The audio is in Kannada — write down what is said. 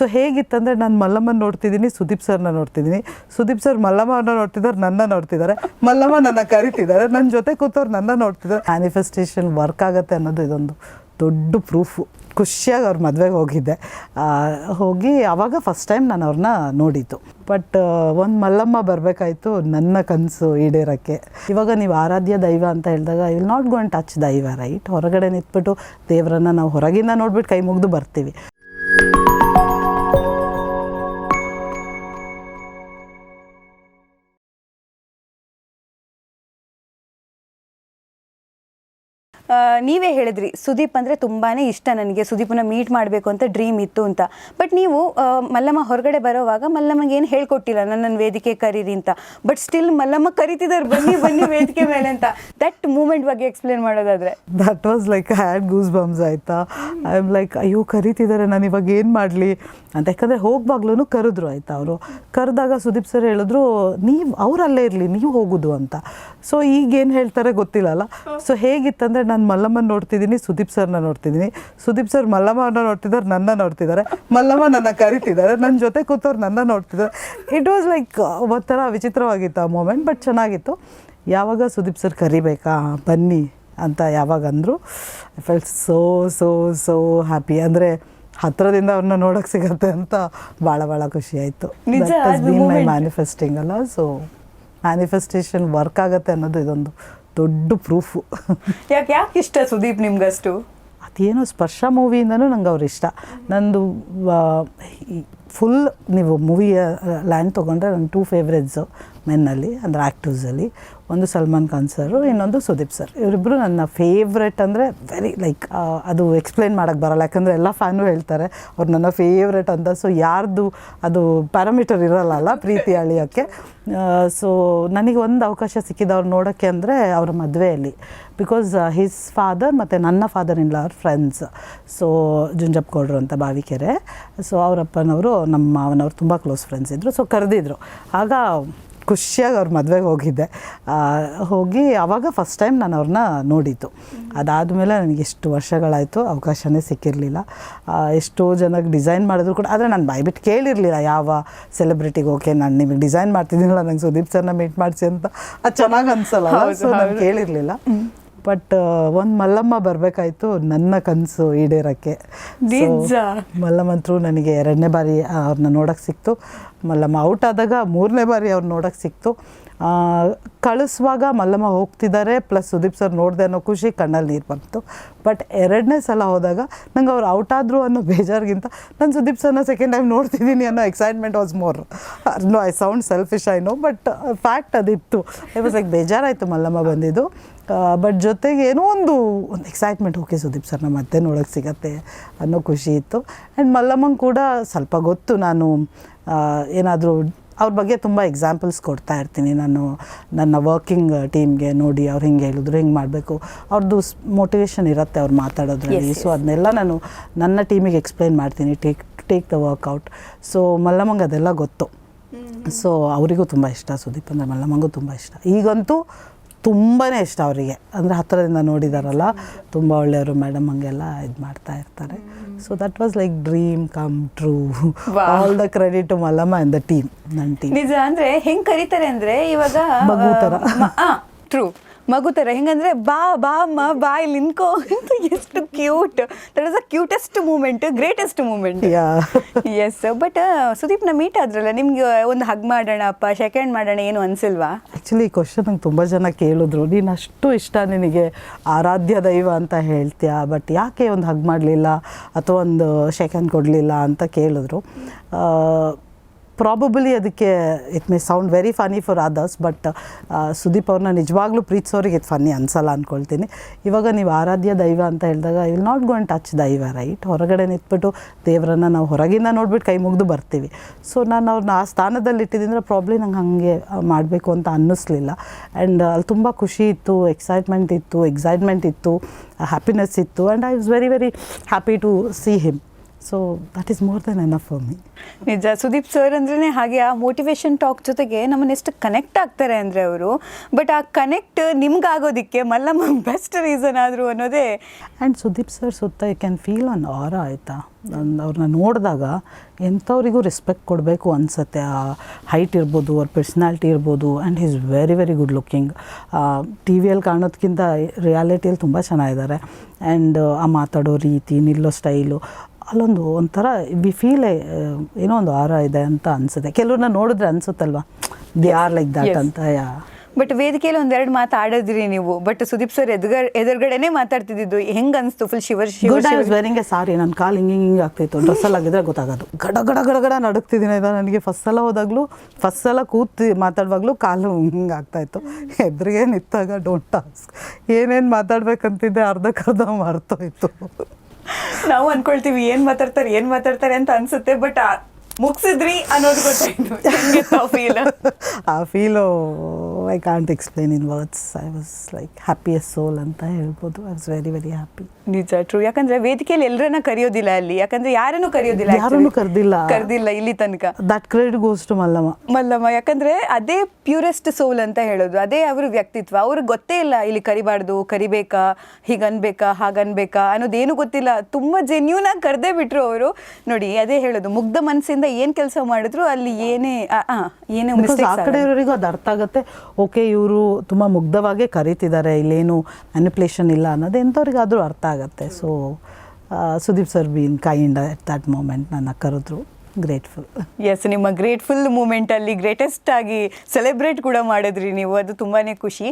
ಸೊ ಹೇಗಿತ್ತಂದರೆ ನಾನು ಮಲ್ಲಮ್ಮನ ನೋಡ್ತಿದ್ದೀನಿ, ಸುದೀಪ್ ಸರ್ನ ನೋಡ್ತಿದ್ದೀನಿ. ಸುದೀಪ್ ಸರ್ ಮಲ್ಲಮ್ಮನ ನೋಡ್ತಿದ್ದಾರೆ, ನನ್ನ ನೋಡ್ತಿದ್ದಾರೆ. ಮಲ್ಲಮ್ಮ ನನ್ನ ಕರಿತಿದ್ದಾರೆ ನನ್ನ ಜೊತೆ ಕೂತವ್ರು ನನ್ನ ನೋಡ್ತಿದ್ದಾರೆ. ಮ್ಯಾನಿಫೆಸ್ಟೇಷನ್ ವರ್ಕ್ ಆಗುತ್ತೆ ಅನ್ನೋದು ಇದೊಂದು ದೊಡ್ಡ ಪ್ರೂಫು ಖುಷಿಯಾಗಿ ಅವ್ರ ಮದುವೆಗೆ ಹೋಗಿದ್ದೆ. ಹೋಗಿ ಆವಾಗ ಫಸ್ಟ್ ಟೈಮ್ ನಾನು ಅವ್ರನ್ನ ನೋಡಿದ್ದು. ಬಟ್ ಒಂದು ಮಲ್ಲಮ್ಮ ಬರಬೇಕಾಯ್ತು ನನ್ನ ಕನಸು ಈಡೇರೋಕ್ಕೆ. ಇವಾಗ ನೀವು ಆರಾಧ್ಯ ದೈವ ಅಂತ ಹೇಳಿದಾಗ ವಿಲ್ ನಾಟ್ ಗೋನ್ ಟಚ್ ದೈವ ರೈಟ್ ಹೊರಗಡೆ ನಿಂತ್ಬಿಟ್ಟು ದೇವರನ್ನ ನಾವು ಹೊರಗಿಂದ ನೋಡ್ಬಿಟ್ಟು ಕೈ ಮುಗಿದು ಬರ್ತೀವಿ. ನೀವೇ ಹೇಳಿದ್ರಿ, ಸುದೀಪ್ ಅಂದರೆ ತುಂಬಾ ಇಷ್ಟ ನನಗೆ ಸುದೀಪನ ಮೀಟ್ ಮಾಡಬೇಕು ಅಂತ ಡ್ರೀಮ್ ಇತ್ತು ಅಂತ. ಬಟ್ ನೀವು ಮಲ್ಲಮ್ಮ ಹೊರಗಡೆ ಬರೋವಾಗ ಮಲ್ಲಮ್ಮಗೆ ಏನು ಹೇಳ್ಕೊಟ್ಟಿಲ್ಲ, ನನ್ನನ್ನು ವೇದಿಕೆ ಕರೀರಿ ಅಂತ. ಬಟ್ ಸ್ಟಿಲ್ ಮಲ್ಲಮ್ಮ ಕರಿತಿದ್ದಾರೆ, ಬನ್ನಿ ಬನ್ನಿ ವೇದಿಕೆ ಮೇಲೆ ಅಂತ. ದಟ್ ಮೂಮೆಂಟ್ ಬಗ್ಗೆ ಎಕ್ಸ್ಪ್ಲೇನ್ ಮಾಡೋದಾದ್ರೆ. That was like had goosebumps ಆಯಿತಾ? ಐ ಆಮ್ ಲೈಕ್ ಅಯ್ಯೋ, ಕರಿತಿದ್ದಾರೆ, ನಾನು ಇವಾಗ ಏನು ಮಾಡಲಿ? ಅಂತ. ಯಾಕಂದರೆ ಹೋಗ್ಬಾಗ್ಲೂ ಕರೆದ್ರು ಆಯಿತಾ ಅವರು. ಕರೆದಾಗ ಸುದೀಪ್ ಸರ್ ಹೇಳಿದ್ರು, ನೀವು, ಅವರಲ್ಲೇ ಇರಲಿ, ನೀವು ಹೋಗೋದು ಅಂತ. ಸೊ ಈಗೇನು ಹೇಳ್ತಾರೆ ಗೊತ್ತಿಲ್ಲಲ್ಲ ಸೊ ಹೇಗಿತ್ತಂದರೆ, ನಾನು ಮಲ್ಲಮ್ಮನ ನೋಡ್ತಿದ್ದೀನಿ ಸುದೀಪ್ ಸರ್ನ ನೋಡ್ತಿದ್ದೀನಿ. ಸುದೀಪ್ ಸರ್ ಮಲ್ಲಮ್ಮನ ನೋಡ್ತಿದ್ದಾರೆ ನನ್ನ ನೋಡ್ತಿದ್ದಾರೆ. ಮಲ್ಲಮ್ಮ ನನ್ನ ಕರಿತಿದ್ದಾರೆ ನನ್ನ ಜೊತೆ ಕೂತವ್ರು ನನ್ನ ನೋಡ್ತಿದ್ದಾರೆ. ಇಟ್ ವಾಸ್ ಲೈಕ್ ಒಂಥರ ವಿಚಿತ್ರವಾಗಿತ್ತು ಆ ಮೂಮೆಂಟ್ ಬಟ್ ಚೆನ್ನಾಗಿತ್ತು. ಯಾವಾಗ ಸುದೀಪ್ ಸರ್ ಕರಿಬೇಕಾ? ಬನ್ನಿ ಅಂತ ಯಾವಾಗ ಅಂದರು I felt so so so happy ಅಂದರೆ ಹತ್ತಿರದಿಂದ ಅವ್ರನ್ನ ನೋಡೋಕೆ ಸಿಗತ್ತೆ ಅಂತ ಭಾಳ ಭಾಳ ಖುಷಿ ಆಯಿತು. ಮೈ ಮ್ಯಾನಿಫೆಸ್ಟಿಂಗ್ ಅಲ್ಲ ಸೊ ಮ್ಯಾನಿಫೆಸ್ಟೇಷನ್ ವರ್ಕ್ ಆಗುತ್ತೆ ಅನ್ನೋದು ಇದೊಂದು ದೊಡ್ಡ ಪ್ರೂಫು ಯಾಕೆ ಯಾಕೆ ಇಷ್ಟ ಸುದೀಪ್ ನಿಮ್ಗಷ್ಟು? ಅದೇನೋ ಸ್ಪರ್ಶ ಮೂವಿಯಿಂದನೂ ನಂಗೆ ಅವ್ರು ಇಷ್ಟ. ನಂದು ಫುಲ್ ನೀವು ಮೂವಿಯ ಲ್ಯಾಂಡ್ ತೊಗೊಂಡ್ರೆ ನನ್ನ ಟೂ ಫೇವ್ರೆಟ್ಸು ಮೆನ್ನಲ್ಲಿ ಅಂದರೆ ಆ್ಯಕ್ಟರ್ಸಲ್ಲಿ ಒಂದು ಸಲ್ಮಾನ್ ಖಾನ್ ಸರು ಇನ್ನೊಂದು ಸುದೀಪ್ ಸರ್ ಇವರಿಬ್ಬರು ನನ್ನ ಫೇವ್ರೆಟ್ ಅಂದರೆ ವೆರಿ ಲೈಕ್ ಅದು ಎಕ್ಸ್ಪ್ಲೈನ್ ಮಾಡೋಕ್ಕೆ ಬರಲ್ಲ. ಯಾಕಂದರೆ ಎಲ್ಲ ಫ್ಯಾನು ಹೇಳ್ತಾರೆ, ಅವ್ರು ನನ್ನ ಫೇವ್ರೆಟ್ ಅಂತ. ಸೊ ಯಾರ್ದು ಅದು ಪ್ಯಾರಾಮೀಟರ್ ಇರಲ್ಲ ಪ್ರೀತಿ ಅಳಿಯೋಕ್ಕೆ ಸೊ ನನಗೆ ಒಂದು ಅವಕಾಶ ಸಿಕ್ಕಿದ ಅವ್ರು ನೋಡೋಕ್ಕೆ ಅಂದರೆ ಅವರ ಮದುವೆಯಲ್ಲಿ. ಬಿಕಾಸ್ ಹಿಸ್ ಫಾದರ್ ಮತ್ತು ನನ್ನ ಫಾದರ್ ಇನ್ ಅವ್ರ ಫ್ರೆಂಡ್ಸ್ ಸೊ ಜುಂಜಪ್ಪಗೌಡ್ರು ಅಂತ ಬಾವಿಕೆರೆ. ಸೊ ಅವರಪ್ಪನವರು, ನಮ್ಮ ಮಾವನವ್ರು ತುಂಬ ಕ್ಲೋಸ್ ಫ್ರೆಂಡ್ಸ್ ಇದ್ದರು ಸೊ ಕರೆದಿದ್ರು. ಆಗ ಖುಷಿಯಾಗಿ ಅವ್ರ ಮದುವೆಗೆ ಹೋಗಿದ್ದೆ. ಹೋಗಿ ಆವಾಗ ಫಸ್ಟ್ ಟೈಮ್ ನಾನು ಅವ್ರನ್ನ ನೋಡಿದ್ದು. ಅದಾದಮೇಲೆ ನನಗೆ ಎಷ್ಟು ವರ್ಷಗಳಾಯಿತು ಅವಕಾಶವೇ ಸಿಕ್ಕಿರಲಿಲ್ಲ. ಎಷ್ಟೋ ಜನಕ್ಕೆ ಡಿಸೈನ್ ಮಾಡಿದ್ರು ಕೂಡ ಆದರೆ ನಾನು ಬಾಯ್ಬಿಟ್ಟು ಕೇಳಿರಲಿಲ್ಲ ಯಾವ ಸೆಲೆಬ್ರಿಟಿಗೆ ಓಕೆ ನಾನು ನಿಮಗೆ ಡಿಸೈನ್ ಮಾಡ್ತಿದ್ದೀನಲ್ಲ ನಂಗೆ ಸುದೀಪ್ ಸರ್ನ ಮೀಟ್ ಮಾಡಿಸಿ ಅಂತ. ಅದು ಚೆನ್ನಾಗಿ ಅನಿಸಲ್ಲ ಸೊ ನಾನು. ಕೇಳಿರಲಿಲ್ಲ. ಬಟ್ ಒಂದು ಮಲ್ಲಮ್ಮ ಬರಬೇಕಾಯ್ತು ನನ್ನ ಕನಸು ಈಡೇರೋಕ್ಕೆ. ಮಲ್ಲಮ್ಮ ಮಲ್ಲಮ್ಮಂತರು ನನಗೆ ಎರಡನೇ ಬಾರಿ ಅವ್ರನ್ನ ನೋಡೋಕ್ಕೆ ಸಿಕ್ತು. ಮಲ್ಲಮ್ಮ ಔಟ್ ಆದಾಗ ಮೂರನೇ ಬಾರಿ ಅವ್ರು ನೋಡೋಕ್ಕೆ ಸಿಕ್ತು. ಕಳಿಸುವಾಗ ಮಲ್ಲಮ್ಮ ಹೋಗ್ತಿದ್ದಾರೆ ಪ್ಲಸ್ ಸುದೀಪ್ ಸರ್ ನೋಡಿದೆ ಅನ್ನೋ ಖುಷಿ ಕಣ್ಣಲ್ಲಿ ನೀರು ಬಂತು. ಬಟ್ ಎರಡನೇ ಸಲ ಹೋದಾಗ ನಂಗೆ ಅವ್ರು ಔಟ್ ಆದರು ಅನ್ನೋ ಬೇಜಾರಿಗಿಂತ ನಾನು ಸುದೀಪ್ ಸರ್ನ ಸೆಕೆಂಡ್ ಟೈಮ್ ನೋಡ್ತಿದ್ದೀನಿ ಅನ್ನೋ excitement was more no I sound selfish I know but fact ಅದಿತ್ತು. I was like ಬೇಜಾರಾಯಿತು ಮಲ್ಲಮ್ಮ ಬಂದಿದ್ದು. ಬಟ್ ಜೊತೆಗೆ ಏನೋ ಒಂದು ಒಂದು ಎಕ್ಸೈಟ್ಮೆಂಟ್ ಓಕೆ ಸುದೀಪ್ ಸರ್ನ ಮತ್ತೆ ನೋಡೋಕೆ ಸಿಗತ್ತೆ ಅನ್ನೋ ಖುಷಿ ಇತ್ತು. ಆ್ಯಂಡ್ ಮಲ್ಲಮ್ಮಂಗೆ ಕೂಡ ಸ್ವಲ್ಪ ಗೊತ್ತು ನಾನು ಏನಾದರೂ ಅವ್ರ ಬಗ್ಗೆ ತುಂಬ ಎಕ್ಸಾಂಪಲ್ಸ್ ಕೊಡ್ತಾ ಇರ್ತೀನಿ. ನಾನು ನನ್ನ ವರ್ಕಿಂಗ್ ಟೀಮ್ಗೆ ನೋಡಿ ಅವ್ರು ಹಿಂಗೆ ಹೇಳಿದ್ರು ಹಿಂಗೆ ಮಾಡಬೇಕು. ಅವ್ರದ್ದು ಮೋಟಿವೇಶನ್ ಇರುತ್ತೆ ಅವ್ರು ಮಾತಾಡೋದ್ರಲ್ಲಿ. ಸೊ ಅದನ್ನೆಲ್ಲ ನಾನು ನನ್ನ ಟೀಮಿಗೆ ಎಕ್ಸ್ಪ್ಲೈನ್ ಮಾಡ್ತೀನಿ. Take take the workout so ಮಲ್ಲಮ್ಮಂಗೆ ಅದೆಲ್ಲ ಗೊತ್ತು. ಸೊ ಅವರಿಗೂ ತುಂಬ ಇಷ್ಟ. ಸುದೀಪ್ ಅಂದರೆ ಮಲ್ಲಮ್ಮಂಗೂ ತುಂಬ ಇಷ್ಟ. ಈಗಂತೂ ತುಂಬಾ ಇಷ್ಟ ಅವರಿಗೆ. ಅಂದರೆ ಹತ್ತಿರದಿಂದ ನೋಡಿದಾರಲ್ಲ ತುಂಬ ಒಳ್ಳೆಯವರು ಮೇಡಮ್ ಹಂಗೆಲ್ಲ ಇದು ಮಾಡ್ತಾ ಇರ್ತಾರೆ. So that was like dream come true. All the credit to Mallamma and the team ನನ್ನ ಟೀಮ್ ನಿಜ ಅಂದ್ರೆ ಹೆಂಗೆ ಕರೀತಾರೆ ಅಂದರೆ ಇವಾಗ. ಟ್ರೂ ಮಗು ಥರ ಹೆಂಗಂದ್ರೆ ಬಾ ಬಾ ಅಮ್ಮ ಬಾ ಇಲ್ಲಿ ನಿನ್ಕೋ ಅಂತ ಎಷ್ಟು cute that is a cutest moment greatest moment yes but ಸುದೀಪ್ನ meet ಆದ್ರಲ್ಲ ನಿಮ್ಗೆ ಒಂದು ಹಗ್ ಮಾಡೋಣ ಅಪ್ಪ ಸೆಕೆಂಡ್ ಮಾಡೋಣ ಏನು ಅನ್ಸಿಲ್ವಾ? ಆ್ಯಕ್ಚುಲಿ ಈ ಕ್ವಶನ್ ನಂಗೆ ತುಂಬ ಜನ ಕೇಳಿದ್ರು. ನೀನು ಅಷ್ಟು ಇಷ್ಟ ನಿನಗೆ ಆರಾಧ್ಯ ದೈವ ಅಂತ ಹೇಳ್ತೀಯಾ? ಬಟ್ ಯಾಕೆ ಒಂದು ಹಗ್ ಮಾಡಲಿಲ್ಲ? ಅಥವಾ ಒಂದು ಸೆಕೆಂಡ್ ಕೊಡಲಿಲ್ಲ ಅಂತ ಕೇಳಿದ್ರು. ಪ್ರಾಬಬಲಿ ಅದಕ್ಕೆ it may sound very funny for others but Sudeep ಅವ್ರನ್ನ ನಿಜವಾಗ್ಲೂ ಪ್ರೀತಿಸೋರಿಗೆ ಇದು ಫನ್ನಿ ಅನ್ಸಲ್ಲ ಅಂದ್ಕೊಳ್ತೀನಿ ಇವಾಗ ನೀವು ಆರಾಧ್ಯ ದೈವ ಅಂತ ಹೇಳಿದಾಗ ವಿಲ್ ನಾಟ್ ಗೋನ್ ಟಚ್ ದೈವ ರೈಟ್ ಹೊರಗಡೆ ನಿಂತ್ಬಿಟ್ಟು ದೇವರನ್ನು ನಾವು ಹೊರಗಿಂದ ನೋಡ್ಬಿಟ್ಟು ಕೈ ಮುಗಿದು ಬರ್ತೀವಿ. ಸೊ ನಾನು ಅವ್ರನ್ನ ಆ ಸ್ಥಾನದಲ್ಲಿ ಇಟ್ಟಿದ್ದಿಂದ್ರೆ ಪ್ರಾಬ್ಲಿ ನಂಗೆ ಹಾಗೆ ಮಾಡಬೇಕು ಅಂತ ಅನ್ನಿಸ್ಲಿಲ್ಲ. ಆ್ಯಂಡ್ ಅಲ್ಲಿ ತುಂಬ ಖುಷಿ ಇತ್ತು ಎಕ್ಸೈಟ್ಮೆಂಟ್ ಇತ್ತು ಎಕ್ಸೈಟ್ಮೆಂಟ್ ಇತ್ತು ಹ್ಯಾಪಿನೆಸ್ ಇತ್ತು. And I was very very happy to see him so that is more than enough for me ನಿಜ. ಸುದೀಪ್ ಸರ್ ಅಂದ್ರೆ ಹಾಗೆ ಆ ಮೋಟಿವೇಶನ್ ಟಾಕ್ ಜೊತೆಗೆ ನಮ್ಮನ್ನ ಎಷ್ಟು ಕನೆಕ್ಟ್ ಆಗ್ತಾರೆ ಅಂದರೆ ಅವರು. ಬಟ್ ಆ ಕನೆಕ್ಟ್ ನಿಮ್ಗಾಗೋದಿಕ್ಕೆ ಮಲ್ಲಮ್ಮ ಬೆಸ್ಟ್ ರೀಸನ್ ಆದರು ಅನ್ನೋದೇ. ಆ್ಯಂಡ್ ಸುದೀಪ್ ಸರ್ ಸುತ್ತ I can feel an aura ಆಯಿತಾ? ಅವ್ರನ್ನ ನೋಡಿದಾಗ ಎಂಥವ್ರಿಗೂ ರೆಸ್ಪೆಕ್ಟ್ ಕೊಡಬೇಕು ಅನಿಸುತ್ತೆ. ಆ ಹೈಟ್ ಇರ್ಬೋದು ಅವ್ರ ಪರ್ಸ್ನಾಲಿಟಿ ಇರ್ಬೋದು and is very very good looking T ವಿಯಲ್ಲಿ ಕಾಣೋದಕ್ಕಿಂತ ರಿಯಾಲಿಟಿಯಲ್ಲಿ ತುಂಬ ಚೆನ್ನಾಗಿದ್ದಾರೆ. ಆ್ಯಂಡ್ ಆ ಮಾತಾಡೋ ರೀತಿ ನಿಲ್ಲೋ ಸ್ಟೈಲು ಅಲ್ಲೊಂದು ಒಂಥರ ವಿ ಫೀಲ್ ಏನೋ ಒಂದು ಆರ ಇದೆ ಅಂತ ಅನಿಸುತ್ತೆ. ಕೆಲವ್ರನ್ನ ನೋಡಿದ್ರೆ ಅನಿಸುತ್ತಲ್ವಾ? ದಿ ಆರ್ ಲೈಕ್ ದಟ್ ಅಂತ ಯಾ. ಬಟ್ ವೇದಿಕೆಯಲ್ಲಿ ಒಂದೆರಡು ಮಾತು ಆಡಿದ್ರಿ ನೀವು. ಬಟ್ ಸುದೀಪ್ ಸರ್ ಎದುರುಗಡೆ ಎದುರುಗಡೆನೆ ಮಾತಾಡ್ತಿದ್ದು ಹೆಂಗ್ ಅನ್ಸ್ತು full shiver good I was wearing a sari ನನ್ನ ಕಾಲು ಹಿಂಗೆ ಹಿಂಗೆ ಡ್ರೆಸ್ ಡ್ರೆಸ್ಸಲ್ಲಿ ಆಗಿದ್ರೆ ಗೊತ್ತಾಗೋದು. ಗಡ ಗಡ ಗಡ ಗಡ ನಡುಕ್ತಿದ್ದೀನಿ ಅದ ನನಗೆ ಫಸ್ಟ್ ಸಲ ಹೋದಾಗಲೂ ಫಸ್ಟ್ ಸಲ ಕೂತು ಮಾತಾಡುವಾಗಲೂ ಕಾಲು ಹಿಂಗೆ ಆಗ್ತಾಯಿತ್ತು. ಎದುರಿಗೆ ನಿಂತಾಗ ಡೋಂಟ್ ಟಾಸ್ಕ್ ಏನೇನು ಮಾತಾಡ್ಬೇಕಂತಿದ್ದೆ ಅರ್ಧಕ್ಕರ್ಧ ಮರ್ತೋಯ್ತು. ನಾವು ಅನ್ಕೊಳ್ತೀವಿ ಏನ್ ಮಾತಾಡ್ತಾರೆ ಏನ್ ಮಾತಾಡ್ತಾರೆ ಅಂತ ಅನ್ಸುತ್ತೆ ಬಟ್ ಮುಗ್ಸಿದ್ರಿ ಅನ್ನೋದು ಗೊತ್ತಾಯ್ತು. ಫೀಲ್ ಆ feel I can't explain in words I was like happiest soul ಅಂತ ಹೇಳ್ಬೋದು. I was very very happy ನಿಜ ಟ್ರೂ ಯಾಕಂದ್ರೆ ವೇದಿಕೆಯಲ್ಲಿ ಎಲ್ಲರನ್ನ ಕರೆಯೋದಿಲ್ಲ ಅಲ್ಲಿ. ಯಾಕಂದ್ರೆ ಯಾರನ್ನು ಕರೆಯೋದಿಲ್ಲ ಯಾರನ್ನು ಕರೆದಿಲ್ಲ. ಕರೆದಿಲ್ಲ ಇಲ್ಲಿ ತನಕ. That credit goes to Mallamma Mallamma ಯಾಕಂದ್ರೆ ಅದೇ ಪ್ಯೂರೆಸ್ಟ್ ಸೋಲ್ ಅಂತ ಹೇಳೋದು. ಅದೇ ಅವ್ರ ವ್ಯಕ್ತಿತ್ವ. ಅವ್ರಿಗೆ ಗೊತ್ತೇ ಇಲ್ಲ ಇಲ್ಲಿ ಕರಿಬಾರ್ದು ಕರಿಬೇಕಾ ಹೀಗನ್ಬೇಕಾ ಹಾಗನ್ಬೇಕಾ ಅನ್ನೋದೇನು ಗೊತ್ತಿಲ್ಲ. ತುಂಬಾ ಜೆನ್ಯೂನ್ ಆಗಿ ಕರೆದೇ ಬಿಟ್ರು ಅವರು. ನೋಡಿ ಅದೇ ಹೇಳೋದು. ಮುಗ್ಧ ಮನಸ್ಸಿಂದ ಏನ್ ಕೆಲಸ ಮಾಡಿದ್ರು ಅಲ್ಲಿ ಏನೇ ಏನೇ ಆ ಕಡೆ ಇರೋರಿಗೂ ಅದು ಅರ್ಥ ಆಗುತ್ತೆ. ಓಕೆ ಇವರು ತುಂಬಾ ಮುಗ್ಧವಾಗೇ ಕರೀತಿದ್ದಾರೆ ಇಲ್ಲೇನು ಮ್ಯಾನಿಪ್ಯುಲೇಷನ್ ಇಲ್ಲ ಅನ್ನೋದು ಎಂಥವ್ರಿಗಾದರೂ ಅರ್ಥ ಆಗುತ್ತೆ. So Sudeep sir been kind at that moment ನನ್ನ ಕರೆದ್ರು ಗ್ರೇಟ್ಫುಲ್ ಎಸ್ ನಿಮ್ಮ ಗ್ರೇಟ್ಫುಲ್ ಮೂಮೆಂಟ್ ಅಲ್ಲಿ ಗ್ರೇಟೆಸ್ಟ್ ಆಗಿ ಸೆಲೆಬ್ರೇಟ್ ಕೂಡ ಮಾಡಿದ್ರಿ ನೀವು ಅದು ತುಂಬಾನೇ ಖುಷಿ.